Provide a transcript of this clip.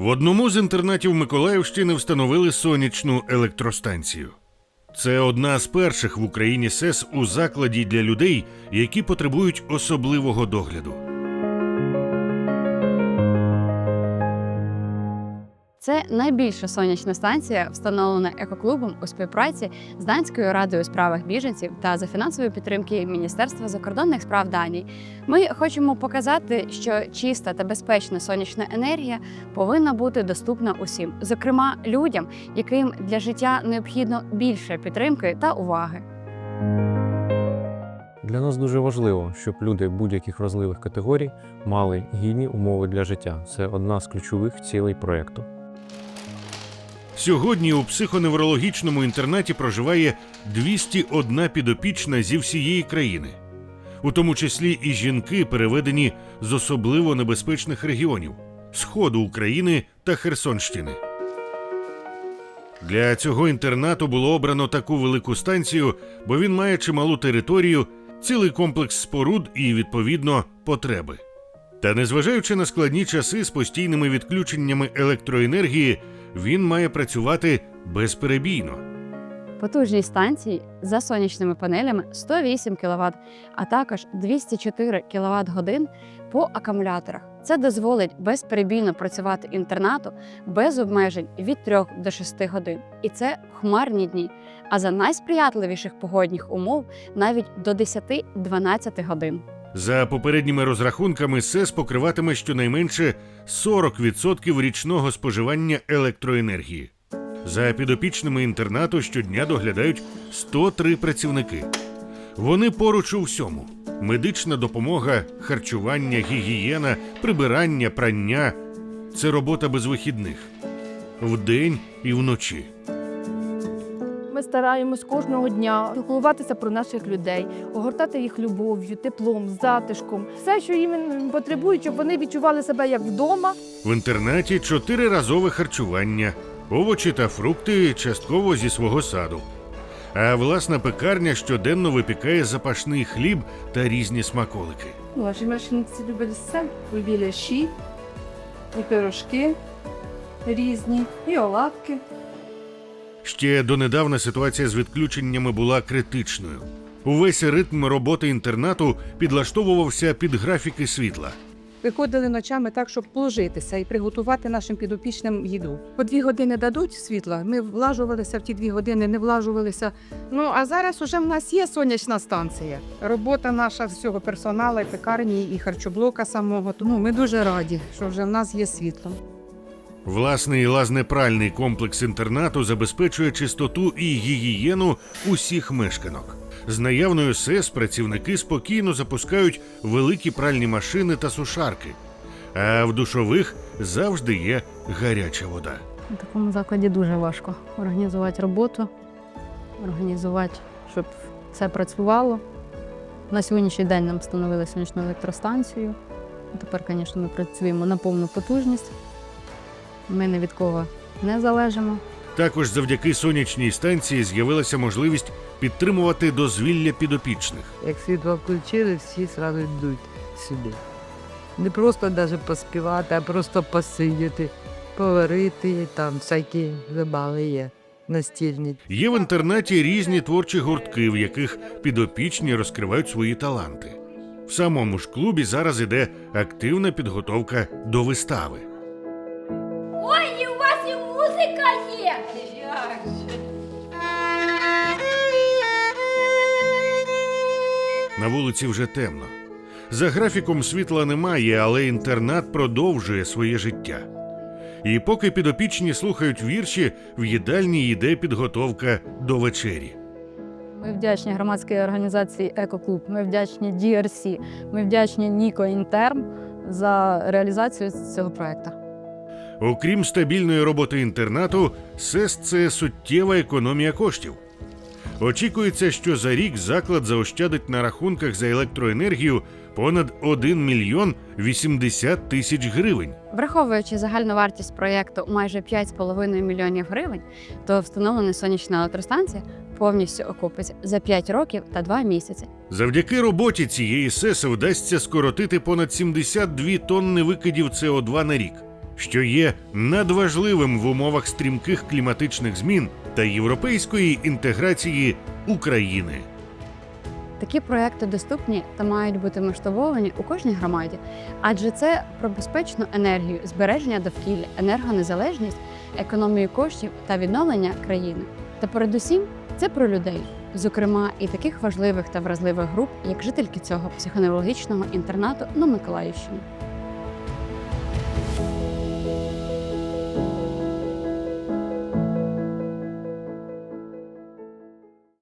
В одному з інтернатів Миколаївщини встановили сонячну електростанцію. Це одна з перших в Україні СЕС у закладі для людей, які потребують особливого догляду. Це найбільша сонячна станція, встановлена екоклубом у співпраці з Данською радою у справах біженців та за фінансової підтримки Міністерства закордонних справ Данії. Ми хочемо показати, що чиста та безпечна сонячна енергія повинна бути доступна усім, зокрема людям, яким для життя необхідно більше підтримки та уваги. Для нас дуже важливо, щоб люди будь-яких вразливих категорій мали гідні умови для життя. Це одна з ключових цілей проєкту. Сьогодні у психоневрологічному інтернаті проживає 201 підопічна зі всієї країни, у тому числі і жінки, переведені з особливо небезпечних регіонів Сходу України та Херсонщини. Для цього інтернату було обрано таку велику станцію, бо він має чималу територію, цілий комплекс споруд і, відповідно, потреби. Та незважаючи на складні часи з постійними відключеннями електроенергії, він має працювати безперебійно. Потужність станції за сонячними панелями 108 кВт, а також 204 кВт годин по акумуляторах. Це дозволить безперебійно працювати інтернату без обмежень від 3 до 6 годин. І це хмарні дні. А за найсприятливіших погодних умов навіть до 10-12 годин. За попередніми розрахунками, СЕС покриватиме щонайменше 40% річного споживання електроенергії. За підопічними інтернату щодня доглядають 103 працівники. Вони поруч у всьому: медична допомога, харчування, гігієна, прибирання, прання це робота без вихідних вдень і вночі. Ми стараємось кожного дня піклуватися про наших людей, огортати їх любов'ю, теплом, затишком. Все, що їм потребують, щоб вони відчували себе як вдома. В інтернаті чотириразове харчування, овочі та фрукти частково зі свого саду. А власна пекарня щоденно випікає запашний хліб та різні смаколики. Наші мешканці люблять все. Любі ляші, і пирожки різні, і оладки. Ще донедавна ситуація з відключеннями була критичною. Увесь ритм роботи інтернату підлаштовувався під графіки світла. Виходили ночами так, щоб положитися і приготувати нашим підопічним їду. По дві години дадуть світла. Ми влажувалися в ті дві години, не влажувалися. Ну а зараз уже в нас є сонячна станція. Робота наша всього персоналу, і пекарні і харчоблока самого. Тому ми дуже раді, що вже в нас є світло. Власний лазнепральний комплекс інтернату забезпечує чистоту і гігієну усіх мешканок. З наявною СЕС працівники спокійно запускають великі пральні машини та сушарки, а в душових завжди є гаряча вода. У такому закладі дуже важко організувати роботу, організувати, щоб все працювало. На сьогоднішній день нам встановили сонячну електростанцію. Тепер, звісно, ми працюємо на повну потужність. Ми ні від кого не залежимо. Також завдяки сонячній станції з'явилася можливість підтримувати дозвілля підопічних. Як світло включили, всі одразу йдуть сюди. Не просто навіть поспівати, а просто посидіти, поварити, там всякі забави є настільні. Є в інтернаті різні творчі гуртки, в яких підопічні розкривають свої таланти. В самому ж клубі зараз іде активна підготовка до вистави. Вас і музика є! На вулиці вже темно. За графіком світла немає, але інтернат продовжує своє життя. І поки підопічні слухають вірші, в їдальні йде підготовка до вечері. Ми вдячні громадській організації Екоклуб, ми вдячні DRC, ми вдячні Ніко Інтерм за реалізацію цього проекту. Окрім стабільної роботи інтернату, СЕС це суттєва економія коштів. Очікується, що за рік заклад заощадить на рахунках за електроенергію понад 1 мільйон 80 тисяч гривень. Враховуючи загальну вартість проєкту майже 5,5 мільйонів гривень, то встановлена сонячна електростанція повністю окупиться за 5 років та 2 місяці. Завдяки роботі цієї СЕС вдасться скоротити понад 72 тонни викидів СО2 на рік, що є надважливим в умовах стрімких кліматичних змін та європейської інтеграції України. Такі проекти доступні та мають бути масштабовані у кожній громаді, адже це про безпечну енергію, збереження довкілля, енергонезалежність, економію коштів та відновлення країни. Та передусім це про людей, зокрема і таких важливих та вразливих груп, як жительки цього психоневрологічного інтернату на Миколаївщині.